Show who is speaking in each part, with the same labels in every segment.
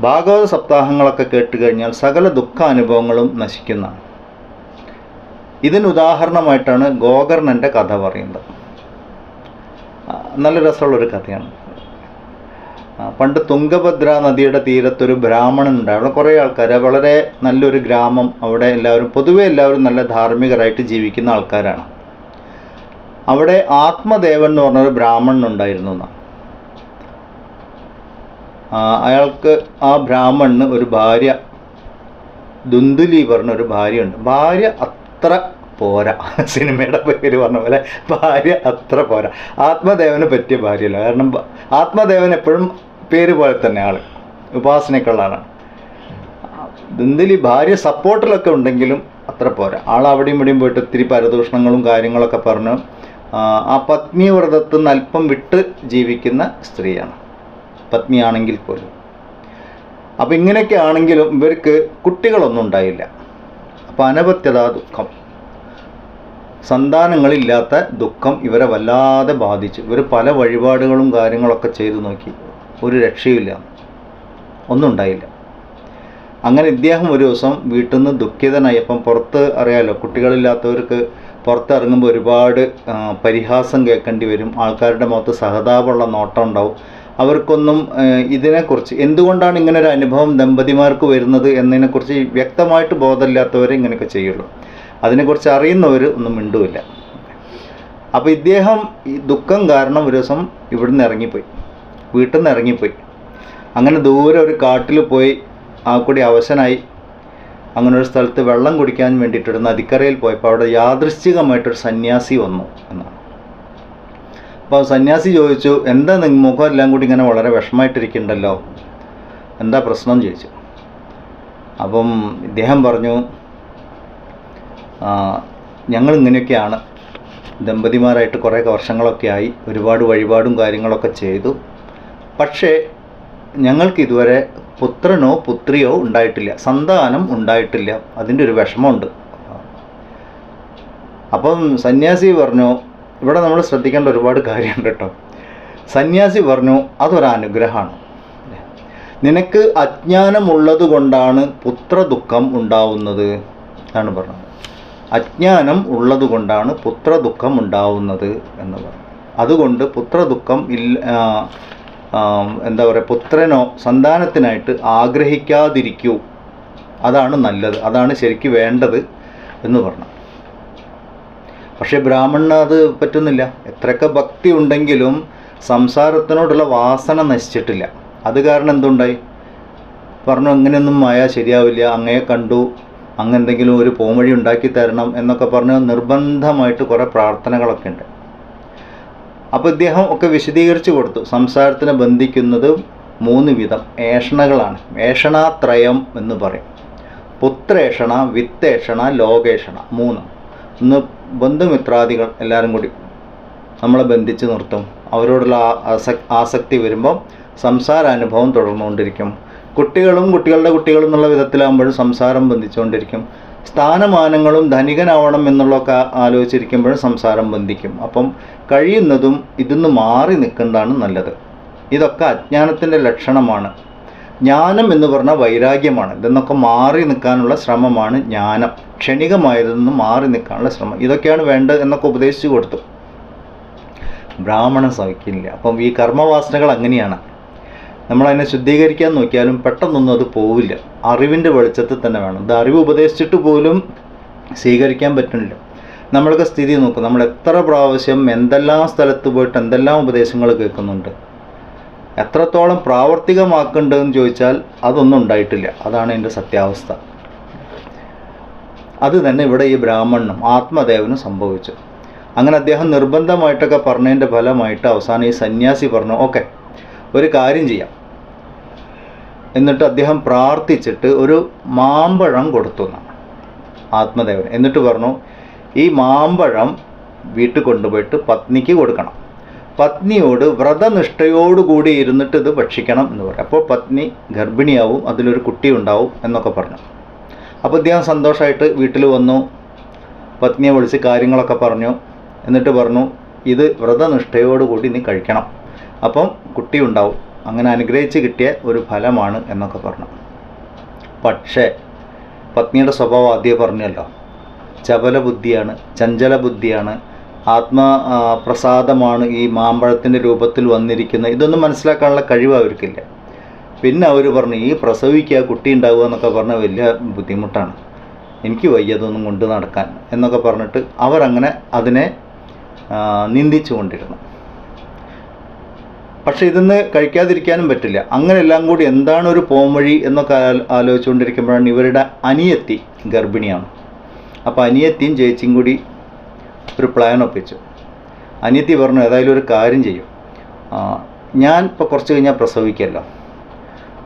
Speaker 1: ഭാഗവത സപ്താഹങ്ങളൊക്കെ കേട്ട് കഴിഞ്ഞാൽ സകല ദുഃഖാനുഭവങ്ങളും നശിക്കുന്നതാണ്. ഇതിന് ഉദാഹരണമായിട്ടാണ് ഗോകർണന്റെ കഥ പറയുന്നത്. നല്ല രസമുള്ളൊരു കഥയാണ്. പണ്ട് തുംഗഭദ്ര നദിയുടെ തീരത്തൊരു ബ്രാഹ്മണൻ ഉണ്ട് അവിടെ കുറേ ആൾക്കാർ വളരെ നല്ലൊരു ഗ്രാമം. അവിടെ എല്ലാവരും പൊതുവെ എല്ലാവരും നല്ല ധാർമ്മികരായിട്ട് ജീവിക്കുന്ന ആൾക്കാരാണ്. അവിടെ ആത്മദേവൻ എന്ന് പറഞ്ഞൊരു ബ്രാഹ്മണൻ ഉണ്ടായിരുന്നു എന്നാണ്. അയാൾക്ക് ആ ബ്രാഹ്മണന് ഒരു ഭാര്യ ദുന്ദുലി പറഞ്ഞ ഒരു ഭാര്യയുണ്ട്. ഭാര്യ അത്ര പോരാ. സിനിമയുടെ പേര് പറഞ്ഞ പോലെ ഭാര്യ അത്ര പോരാ. ആത്മദേവനെ പറ്റിയ ഭാര്യയല്ല. കാരണം ആത്മദേവൻ എപ്പോഴും പേര് പോലെ തന്നെ ആൾ. ഉപാസനക്കുള്ളതാണ് ദുന്ദുലി ഭാര്യ സപ്പോർട്ടിലൊക്കെ ഉണ്ടെങ്കിലും അത്ര പോരാ. ആൾ അവിടെയും ഇവിടെയും പോയിട്ട് ഒത്തിരി പരദൂഷണങ്ങളും കാര്യങ്ങളൊക്കെ പറഞ്ഞു ആ, പത്നി വ്രതത്തിൽ നിന്ന് അല്പം വിട്ട് ജീവിക്കുന്ന സ്ത്രീയാണ്. പത്നിയാണെങ്കിൽ പോലും. അപ്പം ഇങ്ങനെയൊക്കെ ആണെങ്കിലും ഇവർക്ക് കുട്ടികളൊന്നും ഉണ്ടായില്ല. അപ്പം അനപത്യത ദുഃഖം. സന്താനങ്ങളില്ലാത്ത ദുഃഖം ഇവരെ വല്ലാതെ ബാധിച്ചു. ഇവർ പല വഴിപാടുകളും കാര്യങ്ങളൊക്കെ ചെയ്തു നോക്കി. ഒരു രക്ഷയില്ല ഒന്നും ഉണ്ടായില്ല. അങ്ങനെ ഇദ്ദേഹം ഒരു ദിവസം വീട്ടിൽ നിന്ന് ദുഃഖിതനായി അപ്പം പുറത്ത് അറിയാലോ കുട്ടികളില്ലാത്തവർക്ക് പുറത്തിറങ്ങുമ്പോൾ ഒരുപാട് പരിഹാസം കേൾക്കേണ്ടി വരും. ആൾക്കാരുടെ മുഖത്ത് സഹതാപമുള്ള നോട്ടം ഉണ്ടാവും. അവർക്കൊന്നും ഇതിനെക്കുറിച്ച് എന്തുകൊണ്ടാണ് ഇങ്ങനെ ഒരു അനുഭവം ദമ്പതിമാർക്ക് വരുന്നത് എന്നതിനെക്കുറിച്ച് വ്യക്തമായിട്ട് ബോധമില്ലാത്തവരെ ഇങ്ങനെയൊക്കെ ചെയ്യുള്ളൂ. അതിനെക്കുറിച്ച് അറിയുന്നവർ ഒന്നും മിണ്ടുമില്ല അപ്പോൾ ഇദ്ദേഹം ഈ ദുഃഖം കാരണം ഒരു ദിവസം ഇവിടുന്ന് ഇറങ്ങിപ്പോയി. വീട്ടിൽ നിന്ന് ഇറങ്ങിപ്പോയി. അങ്ങനെ ദൂരെ ഒരു കാട്ടിൽ പോയി ആ കൂടി അവശനായി. അങ്ങനെ ഒരു സ്ഥലത്ത് വെള്ളം കുടിക്കാൻ വേണ്ടിയിട്ട് നദിക്കരയിൽ പോയപ്പോൾ അവിടെ യാദൃശ്ചികമായിട്ടൊരു സന്യാസി വന്നു എന്നാണ്. അപ്പോൾ സന്യാസി ചോദിച്ചു എന്താ നിങ്ങൾ മുഖം എല്ലാം കൂടി ഇങ്ങനെ വളരെ വിഷമായിട്ടിരിക്കുന്നുണ്ടല്ലോ എന്താ പ്രശ്നം ചോദിച്ചു. അപ്പം ഇദ്ദേഹം പറഞ്ഞു "ആ, ഞങ്ങൾ ഇങ്ങനെയൊക്കെയാണ്. ദമ്പതിമാരായിട്ട് കുറേ വർഷങ്ങളൊക്കെ ആയി ഒരുപാട് വഴിപാടും കാര്യങ്ങളൊക്കെ ചെയ്തു. പക്ഷേ ഞങ്ങൾക്ക് ഇതുവരെ പുത്രനോ പുത്രിയോ ഉണ്ടായിട്ടില്ല. സന്താനം ഉണ്ടായിട്ടില്ല. അതിന്റെ ഒരു വിഷമമുണ്ട്. അപ്പം സന്യാസി പറഞ്ഞു ഇവിടെ നമ്മൾ ശ്രദ്ധിക്കേണ്ട ഒരുപാട് കാര്യമുണ്ട് കേട്ടോ. സന്യാസി പറഞ്ഞു അതൊരനുഗ്രഹമാണ് നിനക്ക് അജ്ഞാനമുള്ളത് കൊണ്ടാണ് പുത്രദുഃഖം ഉണ്ടാവുന്നത്. എന്നാണ് പറഞ്ഞത്. അജ്ഞാനം ഉള്ളത് കൊണ്ടാണ് പുത്രദുഃഖം ഉണ്ടാവുന്നത് എന്ന് പറഞ്ഞു അതുകൊണ്ട് പുത്രദുഃഖം ഇല്ല എന്താ പറയുക പുത്രനോ സന്താനത്തിനായിട്ട് ആഗ്രഹിക്കാതിരിക്കൂ. അതാണ് നല്ലത്. അതാണ് ശരിക്ക് വേണ്ടത് എന്ന് പറഞ്ഞു. പക്ഷേ ബ്രാഹ്മണന് അത് പറ്റുന്നില്ല. എത്രയൊക്കെ ഭക്തി ഉണ്ടെങ്കിലും സംസാരത്തിനോടുള്ള വാസന നശിച്ചിട്ടില്ല. അത് കാരണം എന്തുണ്ടായി? പറഞ്ഞു അങ്ങനെയൊന്നും മായ ശരിയാവില്ല. അങ്ങയെ കണ്ടു. അങ്ങെന്തെങ്കിലും ഒരു പോംവഴി ഉണ്ടാക്കി തരണം എന്നൊക്കെ പറഞ്ഞ് നിർബന്ധമായിട്ട് കുറേ പ്രാർത്ഥനകളൊക്കെ ഉണ്ട്. അപ്പോൾ ഇദ്ദേഹം ഒക്കെ വിശദീകരിച്ചു കൊടുത്തു. സംസാരത്തിനെ ബന്ധിക്കുന്നത് മൂന്ന് വിധം. ഏഷണകളാണ്. ഏഷണാത്രയം എന്ന് പറയും. പുത്രേഷണ വിത്തേഷണ ലോകേഷണ. മൂന്ന് ഒന്ന് ബന്ധുമിത്രാദികൾ എല്ലാവരും കൂടി നമ്മളെ ബന്ധിച്ച് നിർത്തും. അവരോടുള്ള ആസക്തി വരുമ്പം വരുമ്പോൾ സംസാരാനുഭവം തുടർന്നുകൊണ്ടിരിക്കും. കുട്ടികളും കുട്ടികളുടെ കുട്ടികളും എന്നുള്ള വിധത്തിലാകുമ്പോഴും സംസാരം ബന്ധിച്ചുകൊണ്ടിരിക്കും. സ്ഥാനമാനങ്ങളും ധനികനാവണം എന്നുള്ളതൊക്കെ ആലോചിച്ചിരിക്കുമ്പോഴും സംസാരം ബന്ധിക്കും. അപ്പം കഴിയുന്നതും ഇതിന്ന് മാറി നിൽക്കുന്നതാണ് നല്ലത്. ഇതൊക്കെ അജ്ഞാനത്തിന്റെ ലക്ഷണമാണ്. ജ്ഞാനം എന്ന് പറഞ്ഞാൽ വൈരാഗ്യമാണ്. ഇതെന്നൊക്കെ മാറി നിൽക്കാനുള്ള ശ്രമമാണ് ജ്ഞാനം. ക്ഷണികമായതിൽ നിന്ന് മാറി നിൽക്കാനുള്ള ശ്രമം. ഇതൊക്കെയാണ് വേണ്ടത് എന്നൊക്കെ ഉപദേശിച്ചു കൊടുത്തു. ബ്രാഹ്മണൻ സഹിക്കില്ല. അപ്പം ഈ കർമ്മവാസനകൾ അങ്ങനെയാണ്. നമ്മളതിനെ ശുദ്ധീകരിക്കാൻ നോക്കിയാലും പെട്ടെന്നൊന്നും അത് പോവില്ല. അറിവിന്റെ വെളിച്ചത്തിൽ തന്നെ വേണം. ഇത് അറിവ് ഉപദേശിച്ചിട്ട് പോലും സ്വീകരിക്കാൻ പറ്റുന്നില്ല. നമ്മൾക്ക് സ്ഥിതി നോക്കും. നമ്മൾ എത്ര പ്രാവശ്യം എന്തെല്ലാം സ്ഥലത്ത് പോയിട്ട് എന്തെല്ലാം ഉപദേശങ്ങൾ കേൾക്കുന്നുണ്ട്. എത്രത്തോളം പ്രാവർത്തികമാക്കേണ്ടതെന്ന് ചോദിച്ചാൽ അതൊന്നും ഉണ്ടായിട്ടില്ല. അതാണ് എന്റെ സത്യാവസ്ഥ. അത് തന്നെ ഇവിടെ ഈ ബ്രാഹ്മണനും ആത്മദേവനും സംഭവിച്ചു. അങ്ങനെ അദ്ദേഹം നിർബന്ധമായിട്ടൊക്കെ പറഞ്ഞതിന്റെ ഫലമായിട്ട് അവസാനം ഈ സന്യാസി പറഞ്ഞു ഓക്കെ ഒരു കാര്യം ചെയ്യാം. എന്നിട്ട് അദ്ദേഹം പ്രാർത്ഥിച്ചിട്ട് ഒരു മാമ്പഴം കൊടുത്തു എന്നാണ് ആത്മദേവൻ. എന്നിട്ട് പറഞ്ഞു ഈ മാമ്പഴം വീട്ടിൽ കൊണ്ടുപോയിട്ട് പത്നിക്ക് കൊടുക്കണം. പത്നിയോട് വ്രതനിഷ്ഠയോടുകൂടി ഇരുന്നിട്ട് ഇത് ഭക്ഷിക്കണം എന്ന് പറയും അപ്പോൾ പത്നി ഗർഭിണിയാവും അതിലൊരു കുട്ടി ഉണ്ടാവും എന്നൊക്കെ പറഞ്ഞു. അപ്പോൾ അദ്ദേഹം സന്തോഷമായിട്ട് വീട്ടിൽ വന്നു. പത്നിയെ വിളിച്ച് കാര്യങ്ങളൊക്കെ പറഞ്ഞു. എന്നിട്ട് പറഞ്ഞു ഇത് വ്രതനിഷ്ഠയോടുകൂടി നീ കഴിക്കണം. അപ്പം കുട്ടി ഉണ്ടാവും അങ്ങനെ അനുഗ്രഹിച്ച് കിട്ടിയ ഒരു ഫലമാണ് എന്നൊക്കെ പറഞ്ഞു. പക്ഷേ പത്നിയുടെ സ്വഭാവം ആദ്യം പറഞ്ഞല്ലോ. ചപല ബുദ്ധിയാണ് ചഞ്ചല ബുദ്ധിയാണ് ആത്മ പ്രസാദമാണ് ഈ മാമ്പഴത്തിന്റെ രൂപത്തിൽ വന്നിരിക്കുന്നത്. ഇതൊന്നും മനസ്സിലാക്കാനുള്ള കഴിവ് അവർക്കില്ല. പിന്നെ അവർ പറഞ്ഞു ഈ പ്രസവിക്കുക കുട്ടി ഉണ്ടാവുക എന്നൊക്കെ പറഞ്ഞാൽ വലിയ ബുദ്ധിമുട്ടാണ്. എനിക്ക് വയ്യതൊന്നും കൊണ്ട് നടക്കാൻ എന്നൊക്കെ പറഞ്ഞിട്ട് അവരങ്ങനെ അതിനെ നിന്ദിച്ചു കൊണ്ടിരുന്നു പക്ഷെ ഇതിന്ന് കഴിക്കാതിരിക്കാനും പറ്റില്ല. അങ്ങനെ എല്ലാം കൂടി എന്താണ് ഒരു പോംവഴി എന്നൊക്കെ ആലോചിച്ചുകൊണ്ടിരിക്കുമ്പോഴാണ് ഇവരുടെ അനിയത്തി ഗർഭിണിയാണ്. അപ്പോൾ അനിയത്തിയും ചേച്ചിയും കൂടി ഒരു പ്ലാൻ ഒപ്പിച്ചു അനിയത്തി പറഞ്ഞു ഏതായാലും ഒരു കാര്യം ചെയ്യും. ഞാൻ ഇപ്പോൾ കുറച്ച് കഴിഞ്ഞാൽ പ്രസവിക്കല്ലോ.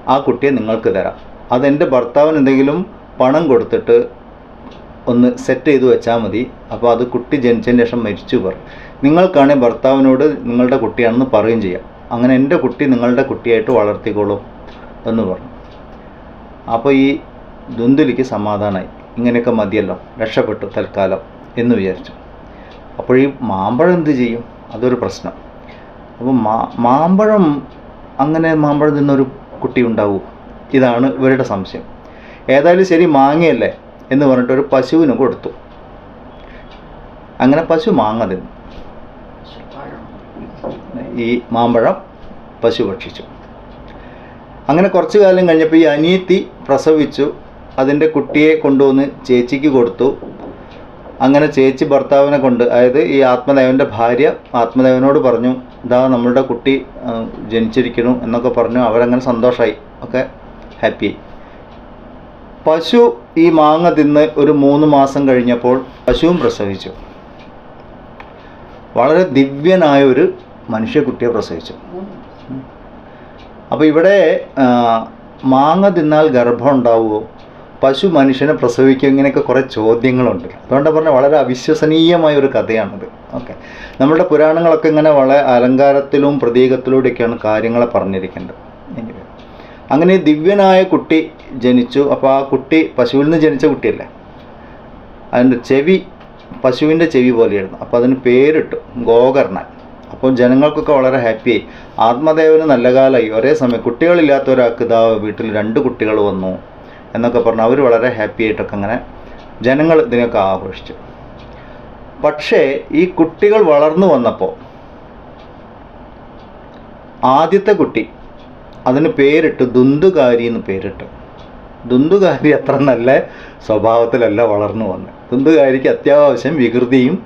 Speaker 1: ആ കുട്ടിയെ നിങ്ങൾക്ക് തരാം. അതെന്റെ ഭർത്താവിന് എന്തെങ്കിലും പണം കൊടുത്തിട്ട് ഒന്ന് സെറ്റ് ചെയ്ത് വെച്ചാൽ മതി. അപ്പോൾ അത് കുട്ടി ജനിച്ചതിന് ശേഷം മരിച്ചു പറയും നിങ്ങൾക്കാണെങ്കിൽ ഭർത്താവിനോട് നിങ്ങളുടെ കുട്ടിയാണെന്ന് പറയുകയും ചെയ്യാം. അങ്ങനെ എന്റെ കുട്ടി നിങ്ങളുടെ കുട്ടിയായിട്ട് വളർത്തിക്കോളും എന്ന് പറഞ്ഞു. അപ്പോൾ ഈ ദുന്തുലിക്ക് സമാധാനമായി ഇങ്ങനെയൊക്കെ മതിയല്ലോ. രക്ഷപ്പെട്ടു തൽക്കാലം എന്ന് വിചാരിച്ചു. അപ്പോൾ ഈ മാമ്പഴം എന്ത് ചെയ്യും? അതൊരു പ്രശ്നം. അപ്പോൾ മാ മാമ്പഴം അങ്ങനെ മാമ്പഴം തിന്നൊരു കുട്ടി ഉണ്ടാവും. ഇതാണ് ഇവരുടെ സംശയം. ഏതായാലും ശരി മാങ്ങയല്ലേ എന്ന് പറഞ്ഞിട്ട് ഒരു പശുവിന് കൊടുത്തു. അങ്ങനെ പശു മാങ്ങ തിന്നു. ഈ മാമ്പഴം പശു ഭക്ഷിച്ചു. അങ്ങനെ കുറച്ചു കാലം കഴിഞ്ഞപ്പോൾ ഈ അനിയത്തി പ്രസവിച്ചു. അതിന്റെ കുട്ടിയെ കൊണ്ടുവന്ന് ചേച്ചിക്ക് കൊടുത്തു. അങ്ങനെ ചേച്ചി ഭർത്താവിനെ കൊണ്ട് അതായത് ഈ ആത്മദേവന്റെ ഭാര്യ ആത്മദേവനോട് പറഞ്ഞു ഇതാ നമ്മളുടെ കുട്ടി ജനിച്ചിരിക്കുന്നു എന്നൊക്കെ പറഞ്ഞു. അവരങ്ങനെ സന്തോഷമായി ഒക്കെ ഹാപ്പിയായി. പശു ഈ മാങ്ങ തിന്ന് ഒരു മൂന്ന് മാസം കഴിഞ്ഞപ്പോൾ പശുവും പ്രസവിച്ചു. വളരെ ദിവ്യനായ ഒരു മനുഷ്യക്കുട്ടിയെ പ്രസവിച്ചു. അപ്പോൾ ഇവിടെ മാങ്ങ തിന്നാൽ ഗർഭം ഉണ്ടാവുമോ? പശു മനുഷ്യനെ പ്രസവിക്കും ഇങ്ങനെയൊക്കെ കുറേ ചോദ്യങ്ങളുണ്ട്. അതുകൊണ്ട് പറഞ്ഞാൽ വളരെ അവിശ്വസനീയമായ ഒരു കഥയാണിത്. ഓക്കെ. നമ്മുടെ പുരാണങ്ങളൊക്കെ ഇങ്ങനെ വളരെ അലങ്കാരത്തിലും പ്രതീകത്തിലൂടെയൊക്കെയാണ് കാര്യങ്ങളെ പറഞ്ഞിരിക്കേണ്ടത് അങ്ങനെ ദിവ്യനായ കുട്ടി ജനിച്ചു. അപ്പോൾ ആ കുട്ടി പശുവിൽ നിന്ന് ജനിച്ച കുട്ടിയല്ലേ? അതിന്റെ ചെവി പശുവിന്റെ ചെവി പോലെയായിരുന്നു. അപ്പോൾ അതിന് പേരിട്ടു ഗോകർണൻ. അപ്പോൾ ജനങ്ങൾക്കൊക്കെ വളരെ ഹാപ്പിയായി ആത്മദേവന് നല്ല കാലമായി ഒരേ സമയം കുട്ടികളില്ലാത്ത ഒരാൾക്ക് ഇതാ വീട്ടിൽ രണ്ട് കുട്ടികൾ വന്നു. എന്നൊക്കെ പറഞ്ഞ് അവർ വളരെ ഹാപ്പി ആയിട്ടൊക്കെ അങ്ങനെ ജനങ്ങൾ ഇതിനൊക്കെ ആഘോഷിച്ചു. പക്ഷേ ഈ കുട്ടികൾ വളർന്നു വന്നപ്പോൾ ആദ്യത്തെ കുട്ടി അതിന് പേരിട്ട് ദുന്ദുകാരി എന്ന് പേരിട്ട്. ദുന്ദുകാരി അത്ര നല്ല സ്വഭാവത്തിലല്ല വളർന്നു വന്നത്. ദുന്ദുകാരിക്ക് അത്യാവശ്യം വികൃതിയും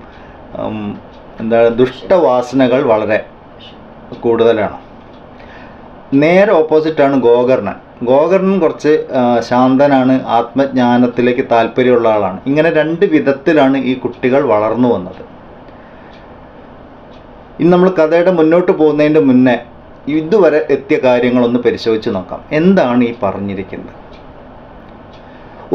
Speaker 1: എന്താണ് ദുഷ്ടവാസനകൾ വളരെ കൂടുതലാണ്. നേരെ ഓപ്പോസിറ്റാണ് ഗോകർണൻ. ഗോകർണൻ കുറച്ച് ശാന്തനാണ് ആത്മജ്ഞാനത്തിലേക്ക് താല്പര്യമുള്ള ആളാണ്. ഇങ്ങനെ രണ്ട് വിധത്തിലാണ് ഈ കുട്ടികൾ വളർന്നു വന്നത്. ഇനി നമ്മൾ കഥയുടെ മുന്നോട്ട് പോകുന്നതിന്റെ മുന്നേ ഇതുവരെ എത്തിയ കാര്യങ്ങളൊന്ന് പരിശോധിച്ച് നോക്കാം. എന്താണ് ഈ പറഞ്ഞിരിക്കുന്നത്?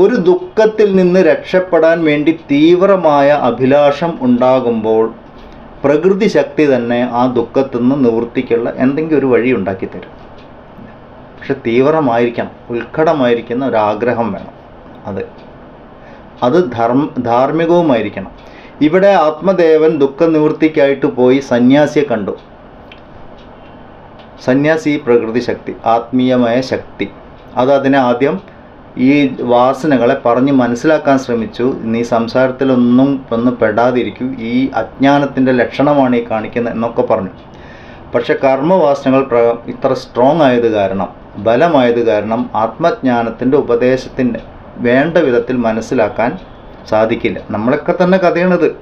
Speaker 1: ഒരു ദുഃഖത്തിൽ നിന്ന് രക്ഷപ്പെടാൻ വേണ്ടി തീവ്രമായ അഭിലാഷം ഉണ്ടാകുമ്പോൾ പ്രകൃതി ശക്തി തന്നെ ആ ദുഃഖത്തിൽ നിന്ന് നിവൃത്തിക്കുള്ള എന്തെങ്കിലും ഒരു വഴി ഉണ്ടാക്കി തരും പക്ഷെ തീവ്രമായിരിക്കണം ഉത്കടമായിരിക്കുന്ന ഒരാഗ്രഹം വേണം അത്. അത് ധർമ്മ ധാർമ്മികവുമായിരിക്കണം. ഇവിടെ ആത്മദേവൻ ദുഃഖനിവൃത്തിക്കായിട്ട് പോയി സന്യാസിയെ കണ്ടു. സന്യാസി പ്രകൃതി ശക്തി ആത്മീയമായ ശക്തി. അത് അതിനെ ആദ്യം ഈ വാസനകളെ പറഞ്ഞ് മനസ്സിലാക്കാൻ ശ്രമിച്ചു. നീ സംസാരത്തിലൊന്നും ഒന്ന് പെടാതിരിക്കൂ. ഈ അജ്ഞാനത്തിന്റെ ലക്ഷണമാണ് ഈ കാണിക്കുന്നത് എന്നൊക്കെ പറഞ്ഞു. പക്ഷെ കർമ്മവാസനകൾ ഇത്ര സ്ട്രോങ് ആയത് കാരണം ബലമായത് കാരണം ആത്മജ്ഞാനത്തിന്റെ ഉപദേശത്തിന്റെ വേണ്ട വിധത്തിൽ മനസ്സിലാക്കാൻ സാധിക്കില്ല. നമ്മളൊക്കെ തന്നെ കഥയാണിത്.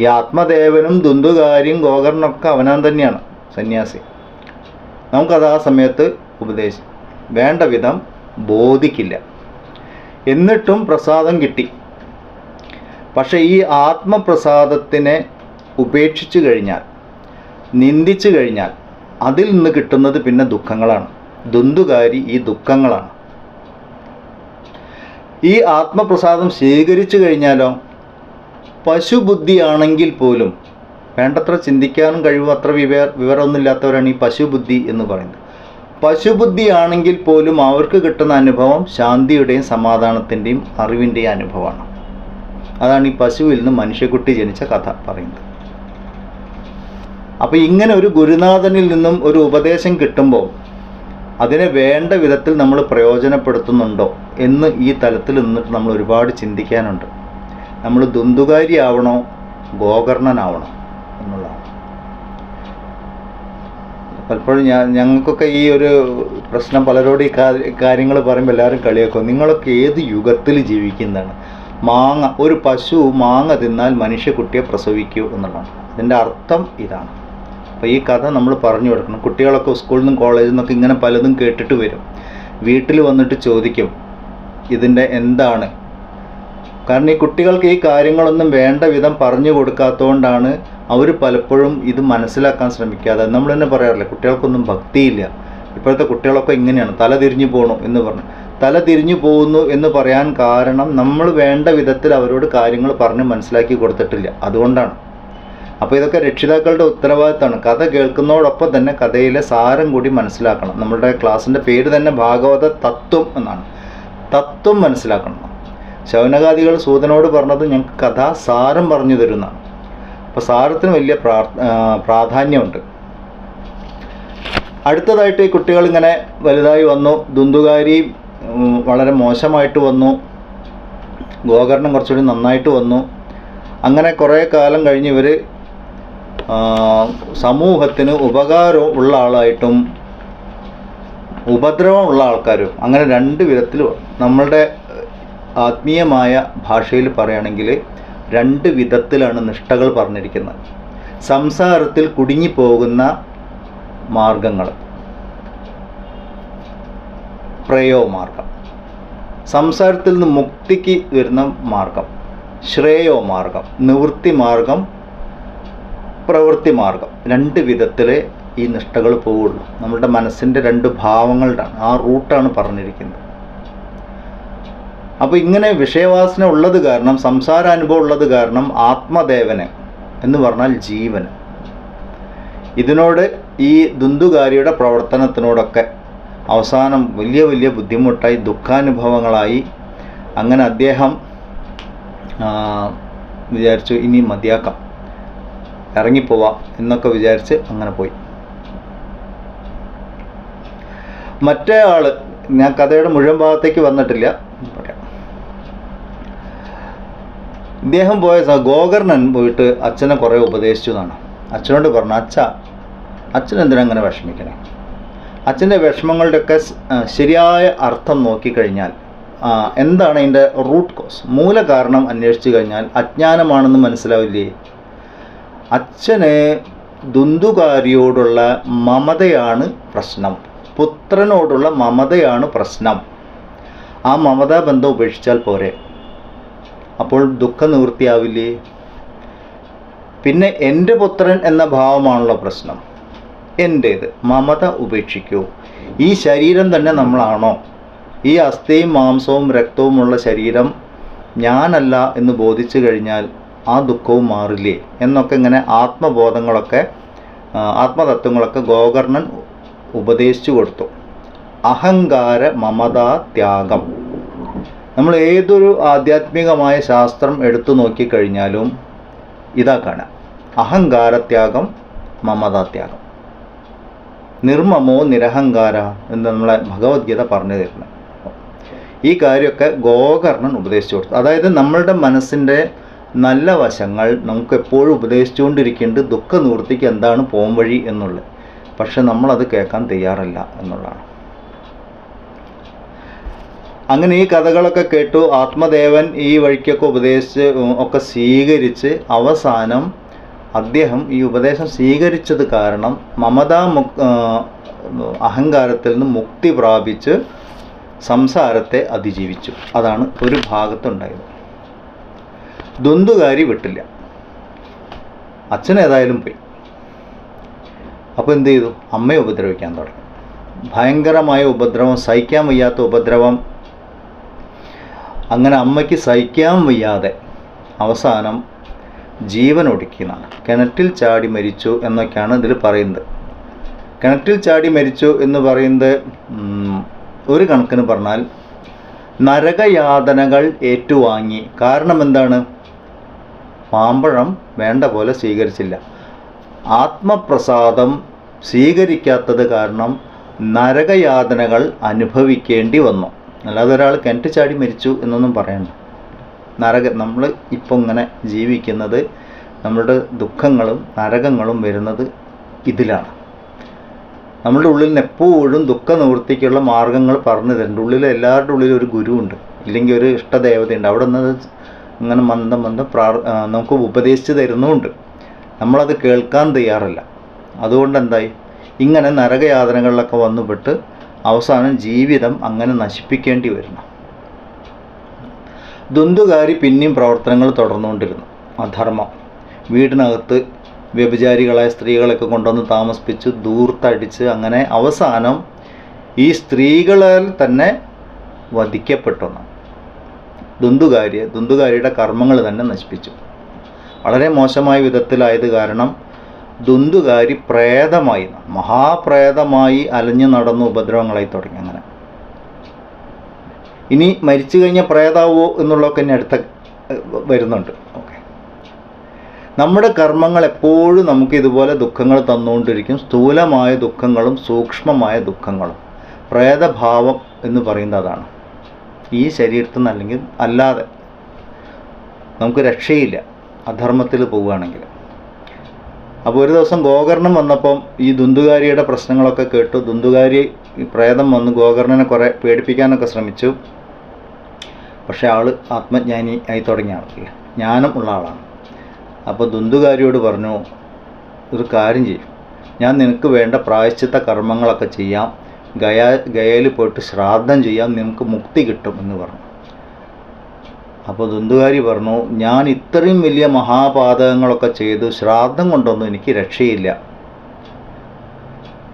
Speaker 1: ഈ ആത്മദേവനും ദുന്ദുകാരിയും ഗോകർണൊക്കെ അവനാൻ തന്നെയാണ് സന്യാസി. നമുക്കത് ആ സമയത്ത് ഉപദേശം വേണ്ട വിധം ബോധിക്കില്ല. എന്നിട്ടും പ്രസാദം കിട്ടി. പക്ഷേ ഈ ആത്മപ്രസാദത്തിനെ ഉപേക്ഷിച്ചു കഴിഞ്ഞാൽ നിന്ദിച്ചു കഴിഞ്ഞാൽ അതിൽ നിന്ന് കിട്ടുന്നത് പിന്നെ ദുഃഖങ്ങളാണ്. ദുന്തുകാരി ഈ ദുഃഖങ്ങളാണ്. ഈ ആത്മപ്രസാദം സ്വീകരിച്ചു കഴിഞ്ഞാലോ? പശുബുദ്ധിയാണെങ്കിൽ പോലും വേണ്ടത്ര ചിന്തിക്കാനും കഴിവും അത്ര വിവര വിവരമൊന്നുമില്ലാത്തവരാണ് ഈ പശുബുദ്ധി എന്ന് പറയുന്നത്. പശുബുദ്ധിയാണെങ്കിൽ പോലും അവർക്ക് കിട്ടുന്ന അനുഭവം ശാന്തിയുടെയും സമാധാനത്തിന്റെയും അറിവിന്റെയും അനുഭവമാണ്. അതാണ് ഈ പശുവിൽ നിന്ന് മനുഷ്യക്കുട്ടി ജനിച്ച കഥ പറയുന്നത്. അപ്പോൾ ഇങ്ങനെ ഒരു ഗുരുനാഥനിൽ നിന്നും ഒരു ഉപദേശം കിട്ടുമ്പോൾ അതിനെ വേണ്ട വിധത്തിൽ നമ്മൾ പ്രയോജനപ്പെടുത്തുന്നുണ്ടോ എന്ന് ഈ തലത്തിൽ നിന്നിട്ട് നമ്മൾ ഒരുപാട് ചിന്തിക്കാനുണ്ട്. നമ്മൾ ദുന്തുകാരിയാവണോ ഗോകർണനാവണോ എന്നുള്ളതാണ്. പലപ്പോഴും ഞാൻ ഞങ്ങൾക്കൊക്കെ ഈ ഒരു പ്രശ്നം പലരോട് ഈ കാര്യങ്ങൾ പറയുമ്പോൾ എല്ലാവരും കളിയാക്കും. നിങ്ങളൊക്കെ ഏത് യുഗത്തിൽ ജീവിക്കുന്നതാണ്? മാങ്ങ ഒരു പശു മാങ്ങ തിന്നാൽ മനുഷ്യക്കുട്ടിയെ പ്രസവിക്കൂ എന്നുള്ളതാണ്. അതിന്റെ അർത്ഥം ഇതാണ്. അപ്പോൾ ഈ കഥ നമ്മൾ പറഞ്ഞു കൊടുക്കണം. കുട്ടികളൊക്കെ സ്കൂളിൽ നിന്നും കോളേജിൽ നിന്നൊക്കെ ഇങ്ങനെ പലതും കേട്ടിട്ട് വരും. വീട്ടിൽ വന്നിട്ട് ചോദിക്കും ഇതിന്റെ എന്താണ്? കാരണം ഈ കുട്ടികൾക്ക് ഈ കാര്യങ്ങളൊന്നും വേണ്ട വിധം പറഞ്ഞു കൊടുക്കാത്തതുകൊണ്ടാണ് അവർ പലപ്പോഴും ഇത് മനസ്സിലാക്കാൻ ശ്രമിക്കാതെ. നമ്മൾ തന്നെ പറയാറില്ല കുട്ടികൾക്കൊന്നും ഭക്തിയില്ല. ഇപ്പോഴത്തെ കുട്ടികളൊക്കെ ഇങ്ങനെയാണ് തല തിരിഞ്ഞു പോകണം എന്ന് പറഞ്ഞു. തല തിരിഞ്ഞു പോകുന്നു എന്ന് പറയാൻ കാരണം നമ്മൾ വേണ്ട വിധത്തിൽ അവരോട് കാര്യങ്ങൾ പറഞ്ഞ് മനസ്സിലാക്കി കൊടുത്തിട്ടില്ല. അതുകൊണ്ടാണ്. അപ്പോൾ ഇതൊക്കെ രക്ഷിതാക്കളുടെ ഉത്തരവാദിത്തമാണ്. കഥ കേൾക്കുന്നതോടൊപ്പം തന്നെ കഥയിലെ സാരം കൂടി മനസ്സിലാക്കണം. നമ്മളുടെ ക്ലാസ്സിന്റെ പേര് തന്നെ ഭാഗവത തത്വം എന്നാണ്. തത്വം മനസ്സിലാക്കണം. ശൗനകാദികൾ സൂതനോട് പറഞ്ഞത് ഞങ്ങൾക്ക് കഥ സാരം പറഞ്ഞു തരുന്നതാണ്. അപ്പോൾ സാരത്തിന് വലിയ പ്രാധാന്യമുണ്ട്. അടുത്തതായിട്ട് ഈ കുട്ടികൾ ഇങ്ങനെ വലുതായി വന്നു. ദുന്തുകാരി വളരെ മോശമായിട്ട് വന്നു. ഗോകർണം കുറച്ചുകൂടി നന്നായിട്ട് വന്നു. അങ്ങനെ കുറേ കാലം കഴിഞ്ഞ് ഇവർ സമൂഹത്തിന് ഉപകാരം ഉള്ള ആളായിട്ടും ഉപദ്രവം ഉള്ള ആൾക്കാരും അങ്ങനെ രണ്ട് വിധത്തിൽ നമ്മളുടെ ആത്മീയമായ ഭാഷയിൽ പറയുകയാണെങ്കിൽ രണ്ട് വിധത്തിലാണ് നിഷ്ഠകൾ പറഞ്ഞിരിക്കുന്നത്. സംസാരത്തിൽ കുടുങ്ങിപ്പോകുന്ന മാർഗങ്ങൾ. പ്രയോ മാർഗം സംസാരത്തിൽ നിന്ന് മുക്തിക്ക് വരുന്ന മാർഗം. ശ്രേയോ മാർഗം നിവൃത്തി മാർഗം പ്രവൃത്തി മാർഗം. രണ്ട് വിധത്തിലേ ഈ നിഷ്ഠകൾ പോവുള്ളൂ. നമ്മുടെ മനസ്സിന്റെ രണ്ട് ഭാവങ്ങളുടെ ആ റൂട്ടാണ് പറഞ്ഞിരിക്കുന്നത്. അപ്പോൾ ഇങ്ങനെ വിഷയവാസന ഉള്ളത് കാരണം സംസാരാനുഭവം ഉള്ളത് കാരണം ആത്മദേവന് എന്ന് പറഞ്ഞാൽ ജീവന്. ഇതിനോട് ഈ ദുന്ദുകാരിയുടെ പ്രവർത്തനത്തിനോടൊക്കെ അവസാനം വലിയ വലിയ ബുദ്ധിമുട്ടായി ദുഃഖാനുഭവങ്ങളായി അങ്ങനെ അദ്ദേഹം വിചാരിച്ചു ഇനി മതിയാക്കാം. ഇറങ്ങിപ്പോവാം എന്നൊക്കെ വിചാരിച്ച് അങ്ങനെ പോയി. മറ്റേ ആൾ ഞാൻ കഥയുടെ മുഴുവൻ ഭാഗത്തേക്ക് വന്നിട്ടില്ല. ഇദ്ദേഹം പോയ ഗോകർണൻ പോയിട്ട് അച്ഛനെ കുറേ ഉപദേശിച്ചു എന്നാണ്. അച്ഛനോട് പറഞ്ഞു അച്ഛ അച്ഛൻ എന്തിനാ അങ്ങനെ വിഷമിക്കണേ? അച്ഛന്റെ വിഷമങ്ങളുടെയൊക്കെ ശരിയായ അർത്ഥം നോക്കിക്കഴിഞ്ഞാൽ എന്താണ് അതിന്റെ റൂട്ട് കോസ്? മൂലകാരണം അന്വേഷിച്ചു കഴിഞ്ഞാൽ അജ്ഞാനമാണെന്ന് മനസ്സിലാവില്ലേ? അച്ഛന് ദുന്തുകാരിയോടുള്ള മമതയാണ് പ്രശ്നം. പുത്രനോടുള്ള മമതയാണ് പ്രശ്നം. ആ മമതാ ബന്ധം ഉപേക്ഷിച്ചാൽ പോരെ. അപ്പോൾ ദുഃഖ നിവൃത്തിയാവില്ലേ? പിന്നെ എന്റെ പുത്രൻ എന്ന ഭാവമാണല്ലോ പ്രശ്നം. എന്റേത്. മമത ഉപേക്ഷിക്കൂ. ഈ ശരീരം തന്നെ നമ്മളാണോ? ഈ അസ്ഥയും മാംസവും രക്തവുമുള്ള ശരീരം ഞാനല്ല എന്ന് ബോധിച്ചു കഴിഞ്ഞാൽ ആ ദുഃഖവും മാറില്ലേ? എന്നൊക്കെ ഇങ്ങനെ ആത്മബോധങ്ങളൊക്കെ ആത്മതത്വങ്ങളൊക്കെ ഗോകർണൻ ഉപദേശിച്ചു കൊടുത്തു. അഹങ്കാര മമതാ ത്യാഗം. നമ്മൾ ഏതൊരു ആധ്യാത്മികമായ ശാസ്ത്രം എടുത്തു നോക്കിക്കഴിഞ്ഞാലും ഇതാ കാണാം. അഹങ്കാരത്യാഗം മമതാത്യാഗം നിർമ്മമോ നിരഹങ്കാര എന്ന് നമ്മളെ ഭഗവത്ഗീത പറഞ്ഞു തരുന്നത്. ഈ കാര്യമൊക്കെ ഗോകർണൻ ഉപദേശിച്ചു കൊടുത്തു. അതായത് നമ്മളുടെ മനസ്സിന്റെ നല്ല വശങ്ങൾ നമുക്ക് എപ്പോഴും ഉപദേശിച്ചുകൊണ്ടിരിക്കേണ്ടത് ദുഃഖ നിവൃത്തിക്ക് എന്താണ് പോം വഴി എന്നുള്ളത്. പക്ഷെ നമ്മളത് കേൾക്കാൻ തയ്യാറല്ല എന്നുള്ളതാണ്. അങ്ങനെ ഈ കഥകളൊക്കെ കേട്ടു ആത്മദേവൻ ഈ വഴിക്കൊക്കെ ഉപദേശിച്ച് ഒക്കെ സ്വീകരിച്ച് അവസാനം അദ്ദേഹം ഈ ഉപദേശം സ്വീകരിച്ചത് കാരണം മമതാ അഹങ്കാരത്തിൽ നിന്ന് മുക്തി പ്രാപിച്ച് സംസാരത്തെ അതിജീവിച്ചു. അതാണ് ഒരു ഭാഗത്തുണ്ടായത്. ദ്വന്ദ്കാരി വിട്ടില്ല. അച്ഛൻ ഏതായാലും പോയി. അപ്പോൾ എന്ത് ചെയ്തു? അമ്മയെ ഉപദ്രവിക്കാൻ തുടങ്ങി. ഭയങ്കരമായ ഉപദ്രവം സഹിക്കാൻ വയ്യാത്ത ഉപദ്രവം. അങ്ങനെ അമ്മയ്ക്ക് സഹിക്കാൻ വയ്യാതെ അവസാനം ജീവൻ ഒടുക്കിയെന്നാണ് കിണറ്റിൽ ചാടി മരിച്ചു എന്നൊക്കെയാണ് ഇതിൽ പറയുന്നത്. കിണറ്റിൽ ചാടി മരിച്ചു എന്ന് പറയുന്നത് ഒരു കണക്കിന് പറഞ്ഞാൽ നരകയാതനകൾ ഏറ്റുവാങ്ങി. കാരണം എന്താണ്? മാമ്പഴം വേണ്ട പോലെ സ്വീകരിച്ചില്ല. ആത്മപ്രസാദം സ്വീകരിക്കാത്തത് കാരണം നരകയാതനകൾ അനുഭവിക്കേണ്ടി വന്നു. അല്ലാതെ ഒരാൾ കിണറ്റ് ചാടി മരിച്ചു എന്നൊന്നും പറയണ്ട. നരക നമ്മൾ ഇപ്പം ഇങ്ങനെ ജീവിക്കുന്നത് നമ്മുടെ ദുഃഖങ്ങളും നരകങ്ങളും വരുന്നത് ഇതിലാണ്. നമ്മുടെ ഉള്ളിൽ എപ്പോഴും ദുഃഖ നിവൃത്തിക്കുള്ള മാർഗങ്ങൾ പറഞ്ഞു തരുന്നുണ്ട്. ഉള്ളിൽ എല്ലാവരുടെ ഉള്ളിലും ഒരു ഗുരുവുണ്ട്. ഇല്ലെങ്കിൽ ഒരു ഇഷ്ടദേവതയുണ്ട്. അവിടെ നിന്ന് ഇങ്ങനെ മന്ദം മന്ദം പ്രാർ നമുക്ക് ഉപദേശിച്ച് തരുന്നുമുണ്ട്. നമ്മളത് കേൾക്കാൻ തയ്യാറല്ല. അതുകൊണ്ട് എന്തായി ഇങ്ങനെ നരകയാതനകളിലൊക്കെ വന്നുപെട്ട് അവസാനം ജീവിതം അങ്ങനെ നശിപ്പിക്കേണ്ടി വരുന്നു. ദ്വന്ദ്കാരി പിന്നെയും പ്രവർത്തനങ്ങൾ തുടർന്നുകൊണ്ടിരുന്നു. അധർമ്മം. വീടിനകത്ത് വ്യഭിചാരികളായ സ്ത്രീകളൊക്കെ കൊണ്ടുവന്ന് താമസിപ്പിച്ച് ദൂർത്തടിച്ച് അങ്ങനെ അവസാനം ഈ സ്ത്രീകളാൽ തന്നെ വധിക്കപ്പെട്ടു ദുന്തുകാരി ദുന്തുകാരിയുടെ കർമ്മങ്ങൾ തന്നെ നശിപ്പിച്ചു. വളരെ മോശമായ വിധത്തിലായത് കാരണം ദുന്തുകാരി പ്രേതമായി മഹാപ്രേതമായി അലഞ്ഞു നടന്നു ഉപദ്രവങ്ങളായി തുടങ്ങി അങ്ങനെ. ഇനി മരിച്ചു കഴിഞ്ഞ പ്രേതാവോ എന്നുള്ളതൊക്കെ ഇനി അടുത്ത വരുന്നുണ്ട്. ഓക്കെ. നമ്മുടെ കർമ്മങ്ങൾ എപ്പോഴും നമുക്ക് ഇതുപോലെ ദുഃഖങ്ങൾ തന്നുകൊണ്ടിരിക്കും. സ്ഥൂലമായ ദുഃഖങ്ങളും സൂക്ഷ്മമായ ദുഃഖങ്ങളും. പ്രേതഭാവം എന്ന് പറയുന്നത് അതാണ്. ഈ ശരീരത്തിൽ നിന്ന് അല്ലെങ്കിൽ അല്ലാതെ നമുക്ക് രക്ഷയില്ല. അധർമ്മത്തിൽ പോവുകയാണെങ്കിൽ. അപ്പോൾ ഒരു ദിവസം ഗോകർണം വന്നപ്പം ഈ ദുന്തുകാരിയുടെ പ്രശ്നങ്ങളൊക്കെ കേട്ടു. ദുന്തുകാരി പ്രേതം വന്ന് ഗോകർണനെ കുറേ പേടിപ്പിക്കാനൊക്കെ ശ്രമിച്ചു. പക്ഷേ ആൾ ആത്മജ്ഞാനി ആയി തുടങ്ങിയ ആളല്ല ജ്ഞാനം ഉള്ള ആളാണ്. അപ്പോൾ ദുന്തുകാരിയോട് പറഞ്ഞു ഒരു കാര്യം ചെയ്യും. ഞാൻ നിനക്ക് വേണ്ട പ്രായശ്ചിത്ത കർമ്മങ്ങളൊക്കെ ചെയ്യാം. ഗയ ഗയയിൽ പോയിട്ട് ശ്രാദ്ധം ചെയ്യാം നിങ്ങൾക്ക് മുക്തി കിട്ടും എന്ന് പറഞ്ഞു. അപ്പോൾ ദുന്തുകാരി പറഞ്ഞു ഞാൻ ഇത്രയും വലിയ മഹാപാതകങ്ങളൊക്കെ ചെയ്തു ശ്രാദ്ധം കൊണ്ടൊന്നും എനിക്ക് രക്ഷയില്ല.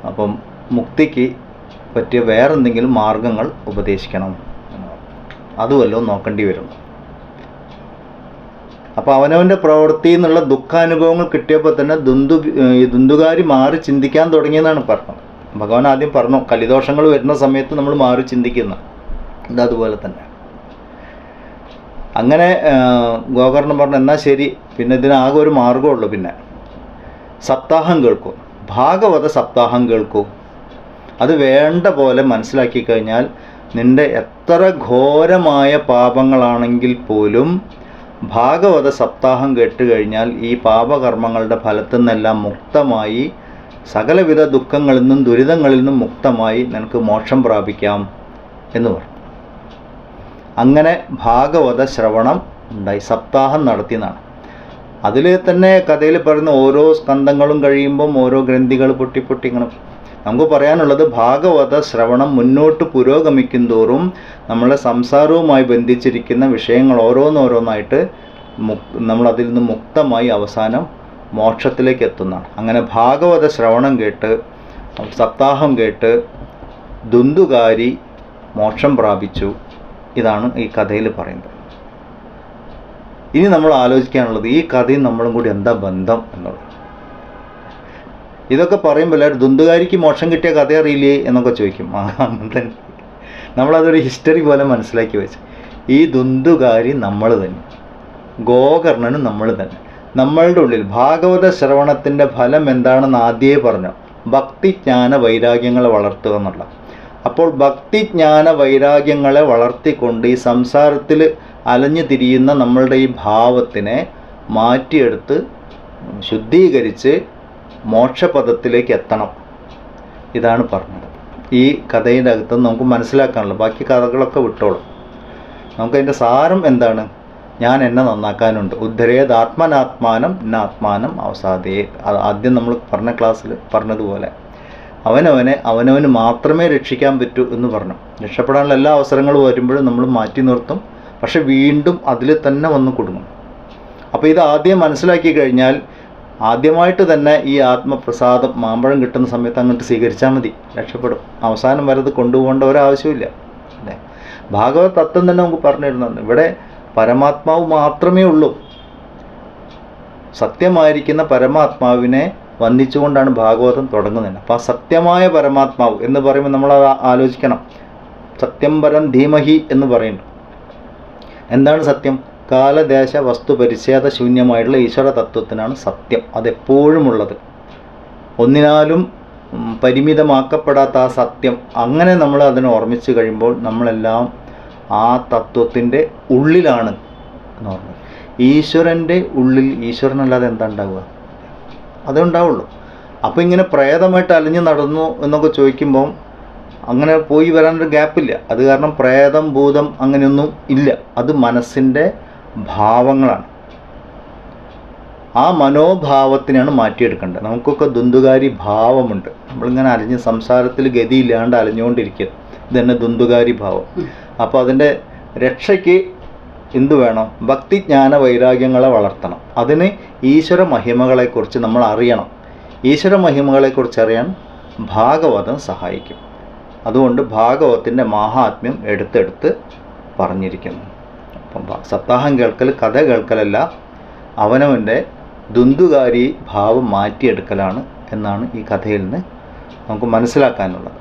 Speaker 1: അപ്പം മുക്തിക്ക് പറ്റിയ വേറെന്തെങ്കിലും മാർഗങ്ങൾ ഉപദേശിക്കണം. അതുമല്ലോ നോക്കേണ്ടി വരുന്നു. അപ്പോൾ അവനവന്റെ പ്രവൃത്തി എന്നുള്ള ദുഃഖാനുഭവങ്ങൾ കിട്ടിയപ്പോൾ തന്നെ ദുന്ദു ഈ ദുന്തുകാരി മാറി ചിന്തിക്കാൻ തുടങ്ങിയെന്നാണ് പറഞ്ഞത്. ഭഗവാൻ ആദ്യം പറഞ്ഞു കലിദോഷങ്ങൾ വരുന്ന സമയത്ത് നമ്മൾ മാറി ചിന്തിക്കുന്ന അതുപോലെ തന്നെ. അങ്ങനെ ഗോകർണം പറഞ്ഞു എന്നാൽ ശരി പിന്നെ ഇതിനാകെ ഒരു മാർഗമുള്ളൂ പിന്നെ. സപ്താഹം കേൾക്കും. ഭാഗവത സപ്താഹം കേൾക്കും. അത് വേണ്ട പോലെ മനസ്സിലാക്കി കഴിഞ്ഞാൽ നിന്റെ എത്ര ഘോരമായ പാപങ്ങളാണെങ്കിൽ പോലും ഭാഗവത സപ്താഹം കേട്ട് കഴിഞ്ഞാൽ ഈ പാപകർമ്മങ്ങളുടെ ഫലത്തിൽ നിന്നെല്ലാം മുക്തമായി സകലവിധ ദുഃഖങ്ങളിൽ നിന്നും ദുരിതങ്ങളിൽ നിന്നും മുക്തമായി നിനക്ക് മോക്ഷം പ്രാപിക്കാം എന്ന് പറഞ്ഞു. അങ്ങനെ ഭാഗവത ശ്രവണം ഉണ്ടായി സപ്താഹം നടത്തിയെന്നാണ്. അതിൽ തന്നെ കഥയിൽ പറയുന്ന ഓരോ സ്കന്ധങ്ങളും കഴിയുമ്പം ഓരോ ഗ്രന്ഥികൾ പൊട്ടി പൊട്ടി ഇങ്ങനെ നമുക്ക് പറയാനുള്ളത് ഭാഗവത ശ്രവണം മുന്നോട്ട് പുരോഗമിക്കും തോറും നമ്മളെ സംസാരവുമായി ബന്ധിച്ചിരിക്കുന്ന വിഷയങ്ങൾ ഓരോന്നോരോന്നായിട്ട് നമ്മളതിൽ നിന്ന് മുക്തമായി അവസാനം മോക്ഷത്തിലേക്ക് എത്തുന്നതാണ് അങ്ങനെ ഭാഗവത ശ്രവണം കേട്ട് സപ്താഹം കേട്ട് ദുന്തുകാരി മോക്ഷം പ്രാപിച്ചു. ഇതാണ് ഈ കഥയിൽ പറയുന്നത്. ഇനി നമ്മൾ ആലോചിക്കാനുള്ളത് ഈ കഥയും നമ്മളും കൂടി എന്താ ബന്ധം എന്നുള്ളത്. ഇതൊക്കെ പറയുമ്പോൾ എല്ലാവരും ദുന്തുകാരിക്ക് മോക്ഷം കിട്ടിയ കഥ അറിയില്ലേ? എന്നൊക്കെ ചോദിക്കും. അങ്ങനെ തന്നെ നമ്മളതൊരു ഹിസ്റ്ററി പോലെ മനസ്സിലാക്കി വെച്ച്. ഈ ദുന്തുകാരി നമ്മൾ തന്നെ. ഗോകർണനും നമ്മൾ തന്നെ. നമ്മളുടെ ഉള്ളിൽ ഭാഗവത ശ്രവണത്തിന്റെ ഫലം എന്താണെന്ന് ആദ്യമേ പറഞ്ഞു. ഭക്തിജ്ഞാന വൈരാഗ്യങ്ങളെ വളർത്തുക എന്നുള്ള. അപ്പോൾ ഭക്തിജ്ഞാന വൈരാഗ്യങ്ങളെ വളർത്തിക്കൊണ്ട് ഈ സംസാരത്തിൽ അലഞ്ഞു തിരിയുന്ന നമ്മളുടെ ഈ ഭാവത്തിനെ മാറ്റിയെടുത്ത് ശുദ്ധീകരിച്ച് മോക്ഷപദത്തിലേക്ക് എത്തണം. ഇതാണ് പറഞ്ഞത്. ഈ കഥയുടെ അകത്ത് നമുക്ക് മനസ്സിലാക്കാനുള്ളൂ ബാക്കി കഥകളൊക്കെ വിട്ടോളൂ. നമുക്കതിന്റെ സാരം എന്താണ്? ഞാൻ എന്നെ നന്നാക്കാനുണ്ട്. ഉദ്ധരേത് ആത്മനാത്മാനം നാത്മാനം അവസാദേ. ആദ്യം നമ്മൾ പറഞ്ഞ ക്ലാസ്സിൽ പറഞ്ഞതുപോലെ. അവനവനെ അവനവന് മാത്രമേ രക്ഷിക്കാൻ പറ്റൂ എന്ന് പറഞ്ഞു. രക്ഷപ്പെടാനുള്ള എല്ലാ അവസരങ്ങളും വരുമ്പോഴും നമ്മൾ മാറ്റി നിർത്തും. പക്ഷെ വീണ്ടും അതിൽ തന്നെ വന്ന് കുടുങ്ങും. അപ്പോൾ ഇത് ആദ്യം മനസ്സിലാക്കി കഴിഞ്ഞാൽ ആദ്യമായിട്ട് തന്നെ ഈ ആത്മപ്രസാദം മാമ്പഴം കിട്ടുന്ന സമയത്ത് അങ്ങോട്ട് സ്വീകരിച്ചാൽ മതി. രക്ഷപ്പെടും. അവസാനം വരെ അത് കൊണ്ടുപോകേണ്ട ഒരാവശ്യമില്ല അല്ലേ? ഭാഗവത് തത്വം തന്നെ നമുക്ക് പറഞ്ഞിരുന്നു ഇവിടെ പരമാത്മാവ് മാത്രമേ ഉള്ളൂ. സത്യമായിരിക്കുന്ന പരമാത്മാവിനെ വന്ദിച്ചുകൊണ്ടാണ് ഭാഗവതം തുടങ്ങുന്നത്. അപ്പോൾ ആ സത്യമായ പരമാത്മാവ് എന്ന് പറയുമ്പോൾ നമ്മൾ അത് ആലോചിക്കണം. സത്യം പരം ധീമഹി എന്ന് പറയുന്നു. എന്താണ് സത്യം? കാലദേശ വസ്തു പരിച്ഛേദ ശൂന്യമായിട്ടുള്ള ഈശ്വര തത്വത്തിനാണ് സത്യം. അതെപ്പോഴും ഉള്ളത്. ഒന്നിനാലും പരിമിതമാക്കപ്പെടാത്ത ആ സത്യം. അങ്ങനെ നമ്മൾ അതിനെ ഓർമ്മിച്ച് കഴിയുമ്പോൾ നമ്മളെല്ലാം ആ തത്വത്തിന്റെ ഉള്ളിലാണ് എന്ന് പറഞ്ഞു. ഈശ്വരന്റെ ഉള്ളിൽ ഈശ്വരനല്ലാതെ എന്താ ഉണ്ടാവുക? അതേ ഉണ്ടാവുള്ളൂ. അപ്പോൾ ഇങ്ങനെ പ്രേതമായിട്ട് അലിഞ്ഞു നടന്നു എന്നൊക്കെ ചോദിക്കുമ്പം അങ്ങനെ പോയി വരാനൊരു ഗ്യാപ്പില്ല അത് കാരണം പ്രേതം ഭൂതം അങ്ങനെയൊന്നും ഇല്ല. അത് മനസ്സിന്റെ ഭാവങ്ങളാണ്. ആ മനോഭാവത്തിനാണ് മാറ്റിയെടുക്കേണ്ടത്. നമുക്കൊക്കെ ദുന്തുകാരി ഭാവമുണ്ട്. നമ്മളിങ്ങനെ അലിഞ്ഞ് സംസാരത്തിൽ ഗതിയില്ലാണ്ട് അലിഞ്ഞുകൊണ്ടിരിക്കുക. ഇതന്നെ ദുന്തുകാരി ഭാവം. അപ്പോൾ അതിന്റെ രക്ഷയ്ക്ക് എന്തു വേണം? ഭക്തിജ്ഞാന വൈരാഗ്യങ്ങളെ വളർത്തണം. അതിന് ഈശ്വര മഹിമകളെക്കുറിച്ച് നമ്മൾ അറിയണം. ഈശ്വര മഹിമകളെക്കുറിച്ച് അറിയാൻ ഭാഗവതം സഹായിക്കും. അതുകൊണ്ട് ഭാഗവത്തിന്റെ മഹാത്മ്യം എടുത്തെടുത്ത് പറഞ്ഞിരിക്കുന്നു. അപ്പം സപ്താഹം കേൾക്കൽ കഥ കേൾക്കലല്ല അവനവന്റെ ദുന്തുകാരി ഭാവം മാറ്റിയെടുക്കലാണ് എന്നാണ് ഈ കഥയിൽ നിന്ന് നമുക്ക് മനസ്സിലാക്കാനുള്ളത്.